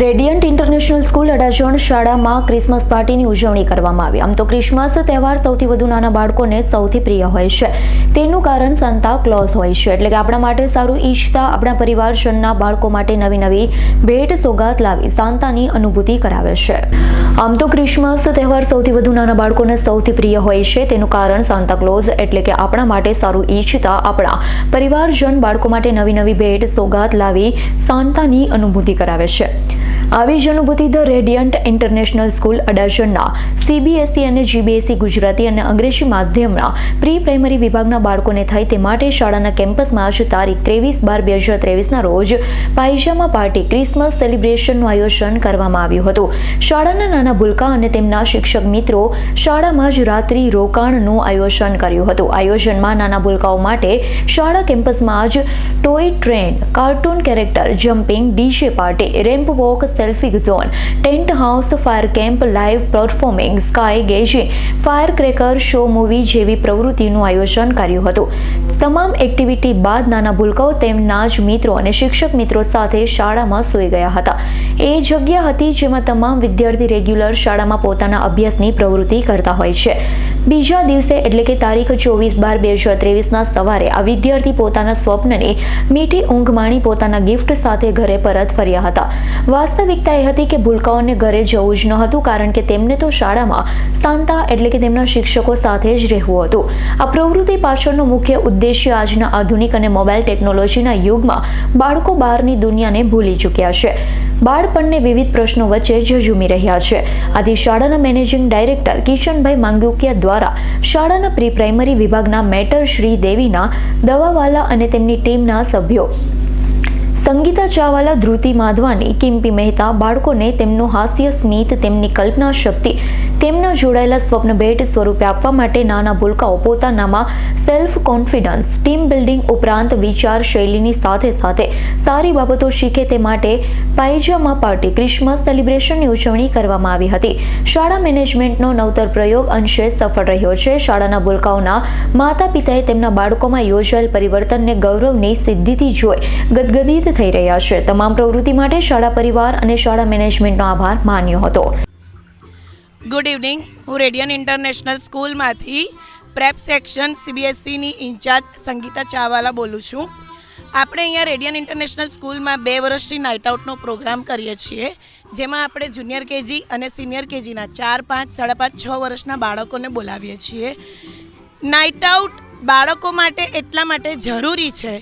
Radiant international school Adajan શાળામાં Christmas પાર્ટીની ઉજવણી કરવામાં આવી. આમ તો ક્રિસમસ તહેવાર સૌથી વધુ નાના બાળકોને સૌથી પ્રિય હોય છે. તેનું કારણ સાન્તા ક્લોઝ હોય છે. એટલે કે આપણા માટે સારું ઈચ્છતા આપણા પરિવારજનના બાળકો માટે નવી નવી ભેટ સોગાત લાવી સાંતાની અનુભૂતિ કરાવે છે. આમ તો ક્રિસમસ તહેવાર સૌથી વધુ નાના બાળકોને સૌથી પ્રિય હોય છે. તેનું કારણ સાન્તા ક્લોઝ એટલે કે આપણા માટે સારું ઈચ્છતા આપણા પરિવારજન બાળકો માટે નવી નવી ભેટ સોગાત લાવી સાંતાની અનુભૂતિ કરાવે છે. આવી જ અનુભૂતિ ધ રેડિયન્ટ ઇન્ટરનેશનલ સ્કૂલ અડાજણના સીબીએસઈ અને જીબીએસઈ ગુજરાતી અને અંગ્રેજી માધ્યમના પ્રી પ્રાઇમરી વિભાગના બાળકોને થાય તે માટે શાળાના કેમ્પસમાં આજ તારીખ ત્રેવીસ બાર બે હજાર ત્રેવીસના રોજ પાયજામા પાર્ટી ક્રિસમસ સેલિબ્રેશનનું આયોજન કરવામાં આવ્યું હતું. શાળાના નાના ભૂલકા અને તેમના શિક્ષક મિત્રો શાળામાં જ રાત્રિ રોકાણનું આયોજન કર્યું હતું. આયોજનમાં નાના ભૂલકાઓ માટે શાળા કેમ્પસમાં જ toy train, cartoon character, jumping, DJ party, ramp walk selfie zone tent house fire camp live performing sky gazing fire cracker show movie જેવી પ્રવૃત્તિનું આયોજન કર્યું હતું. તમામ એક્ટિવિટી બાદ નાના ભૂલકાઓ તેમના જ મિત્રો અને શિક્ષક મિત્રો સાથે શાળામાં સૂઈ ગયા હતા. એ જગ્યા હતી જેમાં તમામ વિદ્યાર્થી રેગ્યુલર શાળામાં પોતાના અભ્યાસની પ્રવૃત્તિ કરતા હોય છે. બીજા દિવસે એટલે કે તારીખ ચોવીસ બાર બે હજાર ત્રેવીસના સવારે આ વિદ્યાર્થી પોતાના સ્વપ્નને મીઠી ઊંઘ માણી પોતાના ગિફ્ટ સાથે ઘરે પરત ફર્યા હતા. વાસ્તવિકતા એ હતી કે ભૂલકાઓને ઘરે જવું જ ન હતું કારણ કે તેમને તો શાળામાં સાંતા એટલે કે તેમના શિક્ષકો સાથે જ રહેવું હતું. આ પ્રવૃત્તિ પાછળનો મુખ્ય ઉદ્દેશ્ય આજના આધુનિક અને મોબાઈલ ટેકનોલોજીના યુગમાં બાળકો બહારની દુનિયાને ભૂલી ચૂક્યા છે. બાળપણને વિવિધ પ્રશ્નો વચ્ચે ઝઝૂમી રહ્યા છે. આથી શાળાના મેનેજિંગ ડાયરેક્ટર કિશનભાઈ માંગુકિયા દ્વારા શાળાના પ્રી પ્રાઇમરી વિભાગના મેટર શ્રી દેવીના, દવાવાલા અને તેમની ટીમના સભ્યો સંગીતા ચાવાલા, ધ્રુતિ માધવાની કિમ્પી મહેતા બાળકોને તેમનું હાસ્ય સ્મિત તેમની કલ્પના શક્તિ તેમના જોડાયેલા સ્વપ્ન ભેટ સ્વરૂપે આપવા માટે નાના ભૂલકાઓ પોતાનામાં સેલ્ફ કોન્ફિડન્સ ટીમ બિલ્ડિંગ ઉપરાંત વિચાર શૈલીની સાથે સાથે સારી બાબતો શીખે તે માટે પાયજામા પાર્ટી, ક્રિસમસ સેલિબ્રેશનની ઉજવણી કરવામાં આવી હતી. શાળા મેનેજમેન્ટનો નવતર પ્રયોગ અંશે સફળ રહ્યો છે. શાળાના ભૂલકાઓના માતા પિતાએ તેમના બાળકોમાં યોજાયેલ પરિવર્તનને ગૌરવની સિદ્ધિથી જોઈ ગદગદિત થઈ રહ્યા છે. તમામ પ્રવૃત્તિ માટે શાળા પરિવાર અને શાળા મેનેજમેન્ટનો આભાર માન્યો હતો. Good evening. હું રેડિયન ઇન્ટરનેશનલ સ્કૂલમાંથી પ્રેપ સેક્શન સીબીએસસીની ઇન્ચાર્જ સંગીતા ચાવાલા બોલું છું. આપણે અહીંયા રેડિયન ઇન્ટરનેશનલ સ્કૂલમાં બે વર્ષથી નાઇટ આઉટનો પ્રોગ્રામ કરીએ છીએ, જેમાં આપણે જુનિયર કેજી અને સિનિયર કેજીના ચાર, પાંચ, સાડા પાંચ, છ વર્ષના બાળકોને બોલાવીએ છીએ. નાઇટ આઉટ બાળકો માટે એટલા માટે જરૂરી છે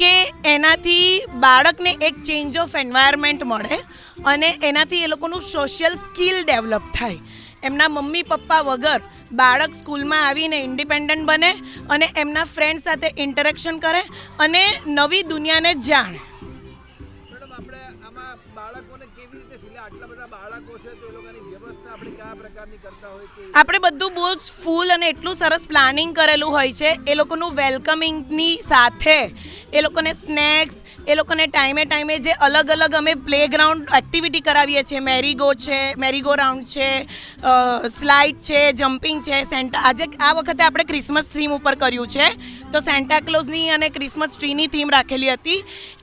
કે એનાથી બાળકને એક ચેન્જ ઓફ એન્વાયરમેન્ટ મળે અને એનાથી એ લોકોનું સોશિયલ સ્કિલ ડેવલપ થાય. એમના મમ્મી, પપ્પા વગર બાળક સ્કૂલમાં આવીને ઇન્ડિપેન્ડન્ટ બને અને એમના ફ્રેન્ડ સાથે ઇન્ટરેક્શન કરે અને નવી દુનિયાને જાણે. બાળકોને કેવી રીતે આટલા બધા બાળકો છે તો એ લોકોની આપણે બધું બહુ જ ફૂલ અને એટલું સરસ પ્લાનિંગ કરેલું હોય છે. એ લોકોનું વેલકમિંગની સાથે, એ લોકોને સ્નેક્સ, એ લોકોને ટાઈમે ટાઈમે જે અલગ અલગ અમે પ્લેગ્રાઉન્ડ એક્ટિવિટી કરાવીએ છીએ. મેરીગો છે, મેરીગો રાઉન્ડ છે સ્લાઇડ છે, જમ્પિંગ છે, સેન્ટા, આજે આ વખતે આપણે ક્રિસમસ થીમ ઉપર કર્યું છે. તો સેન્ટાક્લોઝની અને ક્રિસમસ ટ્રીની થીમ રાખેલી હતી.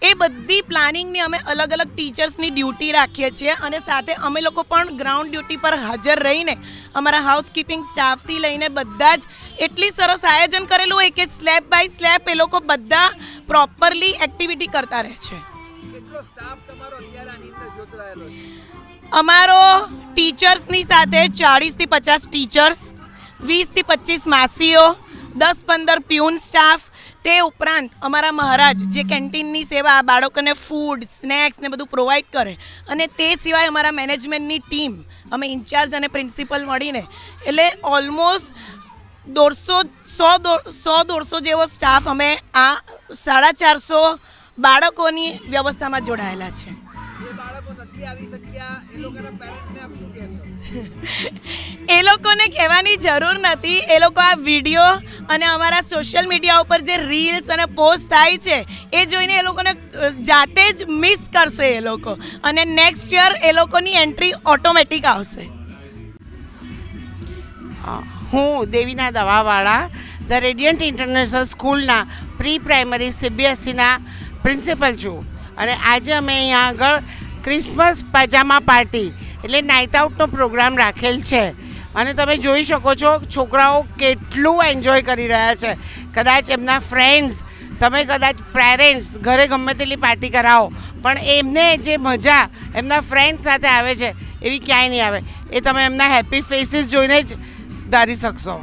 એ બધી પ્લાનિંગની અમે અલગ અલગ ટીચર્સની ડ્યુટી રાખીએ છીએ અને સાથે અમે લોકો પણ ગ્રાઉન્ડ ડ્યુટી પર હાજર રહીને અમારા હાઉસકીપિંગ સ્ટાફથી લઈને બધા જ એટલી સરસ આયોજન કરેલું હોય કે સ્લેબ બાય સ્લેબ એ લોકો બધા પ્રોપરલી એક્ટિવિટી કરતા રહે છે. અમારો ટીચર્સની સાથે ચાળીસથી પચાસ ટીચર્સ વીસથી પચીસ માસીઓ દસ પંદર પ્યુન સ્ટાફ તે ઉપરાંત અમારા મહારાજ જે કેન્ટીનની સેવા બાળકોને ફૂડ સ્નેક્સ ને બધું પ્રોવાઈડ કરે અને તે સિવાય અમારા મેનેજમેન્ટની ટીમ અમે ઇન્ચાર્જ અને પ્રિન્સિપલ મળીને, એટલે ઓલમોસ્ટ દોઢસો, સો સો દોઢસો જેવો સ્ટાફ અમે આ સાડા ચારસો બાળકોની વ્યવસ્થામાં જોડાયેલા છે. બાળકો નથી આવી શક્યા, એ લોકોના એ લોકોને કહેવાની જરૂર નથી. એ લોકો આ વીડિયો અને અમારા સોશિયલ મીડિયા ઉપર જે રીલ્સ અને પોસ્ટ થાય છે, એ જોઈને એ લોકોને જાતે જ મિસ કરશે એ લોકો. અને નેક્સ્ટ યર એ લોકોની એન્ટ્રી ઓટોમેટિક આવશે. હું Devina Davawala, the Radiant International સ્કૂલના પ્રી પ્રાઇમરી સીબીએસસીના પ્રિન્સિપલ છું. અને આજે અમે અહીંયા આગળ ક્રિસમસ પાજામા પાર્ટી એટલે નાઇટ આઉટનો પ્રોગ્રામ રાખેલ છે. અને તમે જોઈ શકો છો, છોકરાઓ કેટલું એન્જોય કરી રહ્યા છે. કદાચ એમના ફ્રેન્ડ્સ તમે કદાચ પેરેન્ટ્સ ઘરે ગમે તેટલી પાર્ટી કરાવો, પણ એમને જે મજા એમના ફ્રેન્ડ સાથે આવે છે, એવી ક્યાંય નહીં આવે. એ તમે એમના હેપી ફેસીસ જોઈને જ ધારી શકશો.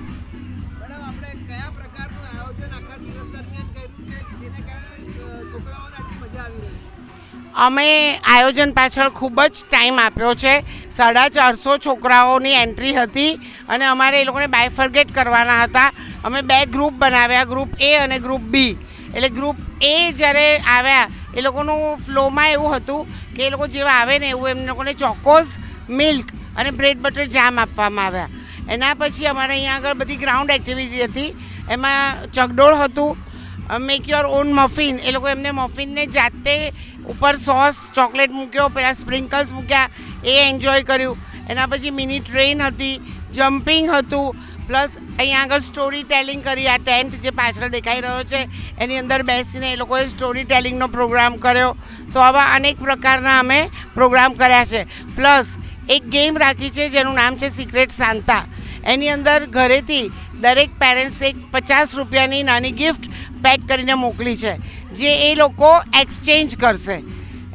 અમે આયોજન પાછળ ખૂબ જ ટાઈમ આપ્યો છે. સાડા ચારસો છોકરાઓની એન્ટ્રી હતી અને અમારે એ લોકોને બાયફર્ગેટ કરવાના હતા. અમે બે ગ્રુપ બનાવ્યા ગ્રુપ એ અને ગ્રુપ બી એટલે ગ્રુપ એ જ્યારે આવ્યા, એ લોકોનું ફ્લોમાં એવું હતું કે એ લોકો જેવા આવે ને એવું એમ લોકોને ચોકોસ મિલ્ક અને બ્રેડ બટર જામ આપવામાં આવ્યા. એના પછી અમારે અહીંયા આગળ બધી ગ્રાઉન્ડ એક્ટિવિટી હતી. એમાં ચગડોળ હતું. મેક યોર ઓન મફિન એ લોકો એમને મફિનને જાતે ઉપર સોસ, ચોકલેટ મૂક્યો, પેલા સ્પ્રિંકલ્સ મૂક્યા, એ એન્જોય કર્યું. એના પછી મિની ટ્રેન હતી જમ્પિંગ હતું પ્લસ અહીંયા આગળ સ્ટોરી ટેલિંગ કરી, આ ટેન્ટ જે પાછળ દેખાઈ રહ્યો છે, એની અંદર બેસીને એ લોકોએ સ્ટોરી ટેલિંગનો પ્રોગ્રામ કર્યો. સો આવા અનેક પ્રકારના અમે પ્રોગ્રામ કર્યા છે. પ્લસ એક ગેમ રાખી છે, જેનું નામ છે સિક્રેટ સાંતા એની અંદર ઘરેથી દરેક પેરેન્ટ્સ એક પચાસ રૂપિયાની નાની ગિફ્ટ પેક કરીને મોકલી છે, જે એ લોકો એક્સચેન્જ કરશે.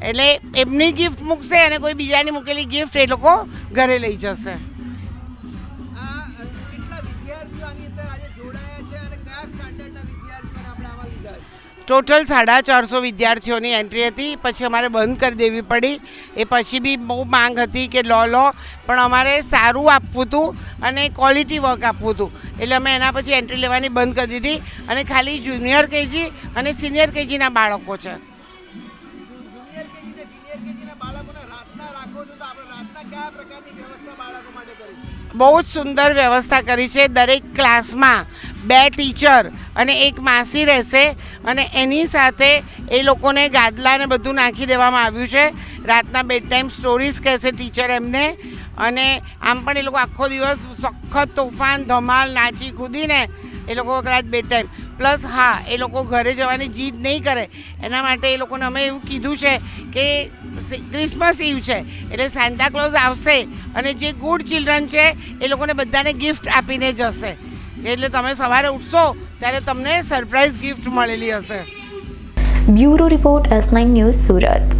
એટલે એમની ગિફ્ટ મૂકશે અને કોઈ બીજાની મૂકેલી ગિફ્ટ એ લોકો ઘરે લઈ જશે. ટોટલ સાડા ચારસો વિદ્યાર્થીઓની એન્ટ્રી હતી. પછી અમારે બંધ કરી દેવી પડી. એ પછી બી બહુ માંગ હતી કે લો લો. પણ અમારે સારું આપવું હતું અને ક્વોલિટી વર્ક આપવું હતું. એટલે અમે એના પછી એન્ટ્રી લેવાની બંધ કરી દીધી. અને ખાલી જુનિયર કેજી અને સિનિયર કેજીના બાળકો છે. બહુ જ સુંદર વ્યવસ્થા કરી છે દરેક ક્લાસમાં બે ટીચર અને એક માસી રહેશે અને એની સાથે એ લોકોને ગાદલાને બધું નાખી દેવામાં આવ્યું છે. રાતના બેડ ટાઈમ સ્ટોરીઝ કહેશે ટીચર એમને. અને આમ પણ એ લોકો આખો દિવસ સખત તોફાન, ધમાલ, નાચી કૂદીને એ લોકો કદાચ ટાઈમ પ્લસ હા, એ લોકો ઘરે જવાની જીદ નહીં કરે. એના માટે એ લોકોને અમે એવું કીધું છે કે ક્રિસમસ ઇવ છે, એટલે સાન્તાક્લોઝ આવશે અને જે ગુડ ચિલ્ડ્રન છે, એ લોકોને બધાને ગિફ્ટ આપીને જશે. એટલે તમે સવારે ઉઠશો, ત્યારે તમને સરપ્રાઈઝ ગિફ્ટ મળેલી હશે. Bureau report S news Surat.